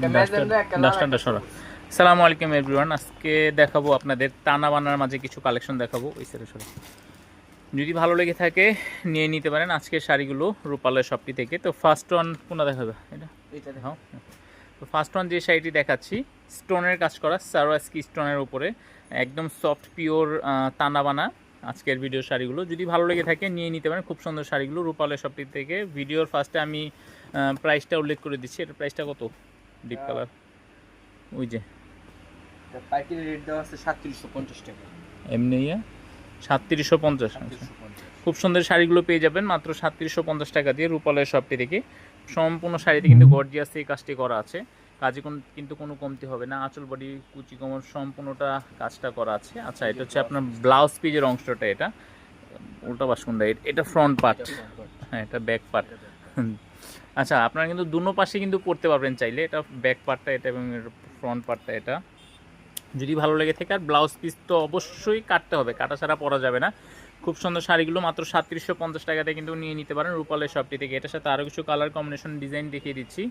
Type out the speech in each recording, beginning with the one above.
ডাস্টারটা সরা সালামু আলাইকুম এভরিওয়ান আজকে দেখাবো আপনাদের টানা বানার মাঝে কিছু কালেকশন দেখাবো। ওই সরা। যদি ভালো লেগে থাকে নিয়ে নিতে পারেন আজকের শাড়িগুলো রূপালয় শপটি থেকে। তো ফার্স্ট ওয়ান কোনটা দেখাবে? এটা? এটা দেখাও। তো ফার্স্ট ওয়ান যে শাড়িটি দেখাচ্ছি স্টোনের কাজ করা সারোয়াস্কি স্টোনের উপরে। একদম সফট পিওর টানা বানা আজকের ভিডিও শাড়িগুলো। যদি ভালো লেগে থাকে নিয়ে নিতে পারেন। খুব সুন্দর শাড়িগুলো রূপালয় শপটি থেকে। ভিডিওর ফার্স্টে আমি প্রাইসটা উল্লেখ করে দিচ্ছি। এটার প্রাইসটা কত? ডিপ কালার ওই যে। এটা পাইকারি রেট দেওয়া আছে সাতত্রিশশো পঞ্চাশ টাকা। এমনি ইয়ে? সাতত্রিশশো পঞ্চাশ খুব সুন্দর শাড়িগুলো পেয়ে যাবেন মাত্র সাতত্রিশশো পঞ্চাশ টাকা দিয়ে রূপালয় শপটি থেকে। সম্পূর্ণ শাড়িতে কিন্তু গর্জিয়াস এই কাজটি করা আছে। কাজে কোন কিন্তু কোনো কমতি হবে না। আঁচল বডি কুচি কোমর সম্পূর্ণটা কাজটা করা আছে। আচ্ছা এটা হচ্ছে আপনার ব্লাউজ পিজের অংশটা এটা। উল্টা বাসকুন্ডা এটা ফ্রন্ট পার্ট হ্যাঁ এটা ব্যাক পার্ট আচ্ছা আপনারা কিন্তু দুনো পাশে কিন্তু পড়তে পারবেন চাইলে। এটা ব্যাক পার্টটা এটা এবং ফ্রন্ট পার্টটা এটা। যদি ভালো লেগে থাকে, আর ব্লাউজ পিস তো অবশ্যই কাটতে হবে। কাটা ছাড়া পরা যাবে না। খুব সুন্দর শাড়িগুলো মাত্র সাতত্রিশশো পঞ্চাশ টাকাতে কিন্তু নিয়ে নিতে পারেন রূপালের শপটি থেকে। এটার সাথে আরও কিছু কালার কম্বিনেশন ডিজাইন দেখিয়ে দিচ্ছি।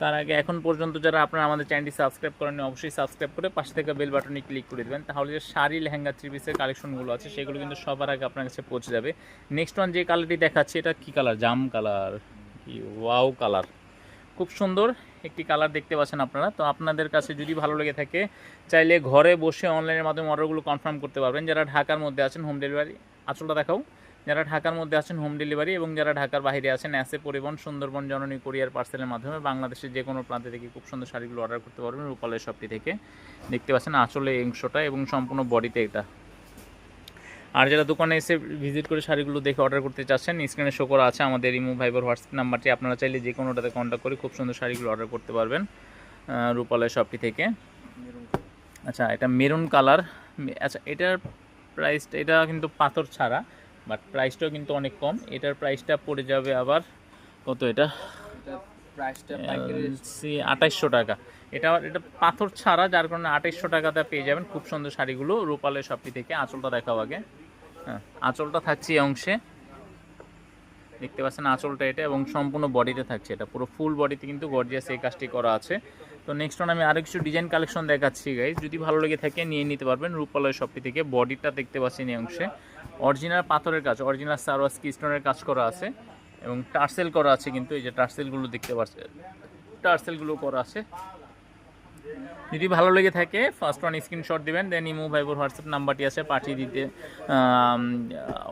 তার আগে এখন পর্যন্ত যারা আপনারা আমাদের চ্যানেলটি সাবস্ক্রাইব করেন অবশ্যই সাবস্ক্রাইব করে পাশে থেকে বেল বাটনে ক্লিক করে দেবেন। তাহলে যে শাড়ি লেহেঙ্গা থ্রি পিসের কালেকশনগুলো আছে, সেগুলো কিন্তু সবার আগে আপনার কাছে পৌঁছে যাবে। নেক্সট ওয়ান যে কালারটি দেখাচ্ছি, এটা কী কালার জাম কালার ওয়াও কালার। খুব সুন্দর একটি কালার দেখতে পাচ্ছেন আপনারা। তো আপনাদের কাছে যদি ভালো লেগে থাকে, চাইলে ঘরে বসে অনলাইনের মাধ্যমে অর্ডারগুলো কনফার্ম করতে পারবেন। যারা ঢাকার মধ্যে আছেন হোম ডেলিভারি আঁচলটা দেখাও। যারা ঢাকার মধ্যে আছেন হোম ডেলিভারি এবং যারা ঢাকার বাইরে আছেন অ্যাসে পরিবহন, সুন্দরবন, জননী কোরিয়ার পার্সেলের মাধ্যমে বাংলাদেশের যে কোনো প্রান্তে থেকে খুব সুন্দর শাড়িগুলো অর্ডার করতে পারবেন রূপালয় শপটি থেকে। দেখতে পাচ্ছেন আঁচলে অংশটা এবং সম্পূর্ণ বডিতে এটা। আর যারা দোকানে এসে ভিজিট করে শাড়িগুলো দেখে অর্ডার করতে চাচ্ছেন স্ক্রিনে শো করা আছে আমাদের ইমো ভাইবার হোয়াটসঅ্যাপ নাম্বারটি। আপনারা চাইলে যে কোনোটাতে কন্ট্যাক্ট করে খুব সুন্দর শাড়িগুলো অর্ডার করতে পারবেন রূপালয় শপটি থেকে। আচ্ছা এটা মেরুন কালার আচ্ছা এটার প্রাইসটা এটা কিন্তু পাথর ছাড়া বাট প্রাইসটাও কিন্তু অনেক কম। এটার প্রাইসটা পড়ে যাবে আবার কত এটা? আঠাইশশো টাকা। এটা এটা পাথর ছাড়া যার কারণে আঠাইশশো টাকাতে পেয়ে যাবেন খুব সুন্দর শাড়িগুলো রূপালের শপটি থেকে। আঁচলটা দেখাও আগে। হ্যাঁ আঁচলটা থাকছে এই অংশে। দেখতে পাচ্ছেন আঁচলটা এটা এবং সম্পূর্ণ বডিতে থাকছে এটা। পুরো ফুল বডিতে কিন্তু গর্জিয়াস এই কাজটি করা আছে। তো নেক্সট ওয়ান আমি আরও কিছু ডিজাইন কালেকশন দেখাচ্ছি গাইজ যদি ভালো লেগে থাকে নিয়ে নিতে পারবেন রূপালয় শপটি থেকে। বডিটা দেখতে পাচ্ছেন এই অংশে। অরিজিনাল পাথরের কাজ অরিজিনাল সারোয়াস স্টোনের কাজ করা আছে এবং টার্সেল করা আছে কিন্তু এই যে টার্সেলগুলো দেখতে পাচ্ছেন, টার্সেলগুলো করা আছে। যদি ভালো লেগে থাকে ফার্স্ট ওয়ান স্ক্রিনশট দিবেন দেন ইমো ভাইবোর হোয়াটসঅ্যাপ নাম্বারটি আছে, পাঠিয়ে দিতে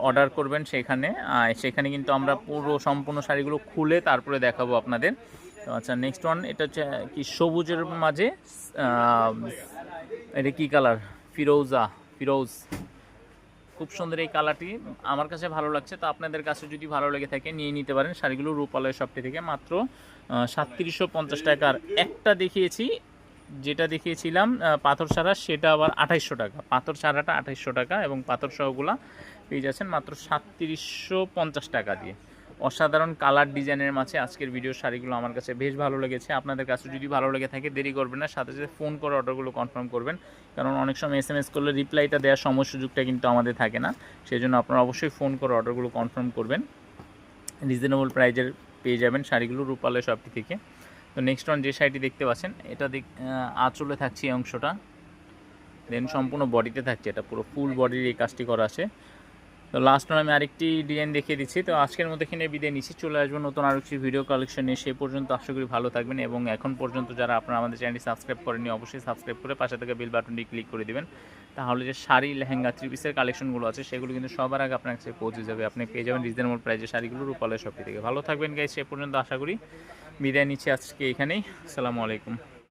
অর্ডার করবেন সেখানে। আর সেখানে কিন্তু আমরা পুরো সম্পূর্ণ শাড়িগুলো খুলে তারপরে দেখাবো আপনাদের। তো আচ্ছা নেক্সট ওয়ান এটা হচ্ছে কি সবুজের মাঝে এটা কী কালার ফিরোজা, ফিরোজ। খুব সুন্দর এই কালারটি আমার কাছে ভালো লাগছে, তো আপনাদের কাছে যদি ভালো লেগে থাকে, নিয়ে নিতে পারেন। শাড়িগুলো রূপালয় শপটি থেকে মাত্র সাতত্রিশশো পঞ্চাশ টাকার একটা দেখিয়েছি। যেটা দেখিয়েছিলাম পাথর ছাড়া সেটা আবার আঠাইশশো টাকা। পাথর ছাড়াটা আঠাইশশো টাকা এবং পাথর সহগুলা পেয়ে যাচ্ছেন মাত্র সাতত্রিশশো পঞ্চাশ টাকা দিয়ে। অসাধারণ কালার ডিজাইনের মাঝে আজকের ভিডিও শাড়িগুলো আমার কাছে বেশ ভালো লেগেছে। আপনাদের কাছে যদি ভালো লেগে থাকে, দেরি করবেন না। সাথে সাথে ফোন করে অর্ডারগুলো কনফার্ম করবেন। কারণ অনেক সময় এস এম এস করলে রিপ্লাইটা দেওয়ার সময় সুযোগটা কিন্তু আমাদের থাকে না। সেই জন্য আপনারা অবশ্যই ফোন করে অর্ডারগুলো কনফার্ম করবেন। রিজনেবল প্রাইজের পেয়ে যাবেন শাড়িগুলো রূপালয় শপটি থেকে। তো নেক্সট ওয়ান যে শাড়িটি দেখতে পাচ্ছেন, এটা দেখ আঁচলে থাকছে এই অংশটা। দেন সম্পূর্ণ বডিতে থাকছে এটা, পুরো ফুল বডির এই কাজটি করা আছে। তো লাস্ট আমি আরেকটি ডিজাইন দেখিয়ে দিচ্ছি। তো আজকের মধ্যে এখানে বিদায় নিচ্ছি, চলে আসব নতুন আরও কিছু ভিডিও কালেকশন সেই পর্যন্ত আশা করি ভালো থাকবেন এবং এখন পর্যন্ত যারা আপনারা আমাদের চ্যানেলটি সাবস্ক্রাইব করেনি অবশ্যই সাবস্ক্রাইব করে পাশে থেকে বেল বাটনটি ক্লিক করে দিবেন। তাহলে যে শাড়ি, লেহেঙ্গা থ্রি পিসের কালেকশনগুলো আছে, সেগুলো কিন্তু সবার আগে আপনার কাছে পৌঁছে যাবে। আপনি পেয়ে যাবেন রিজনেবল প্রাইজে শাড়িগুলো রূপালয় শপি থেকে। ভালো থাকবেন গাই সে পর্যন্ত আশা করি। বিদায় নিচ্ছি আজকে এখানেই। আসসালামু আলাইকুম।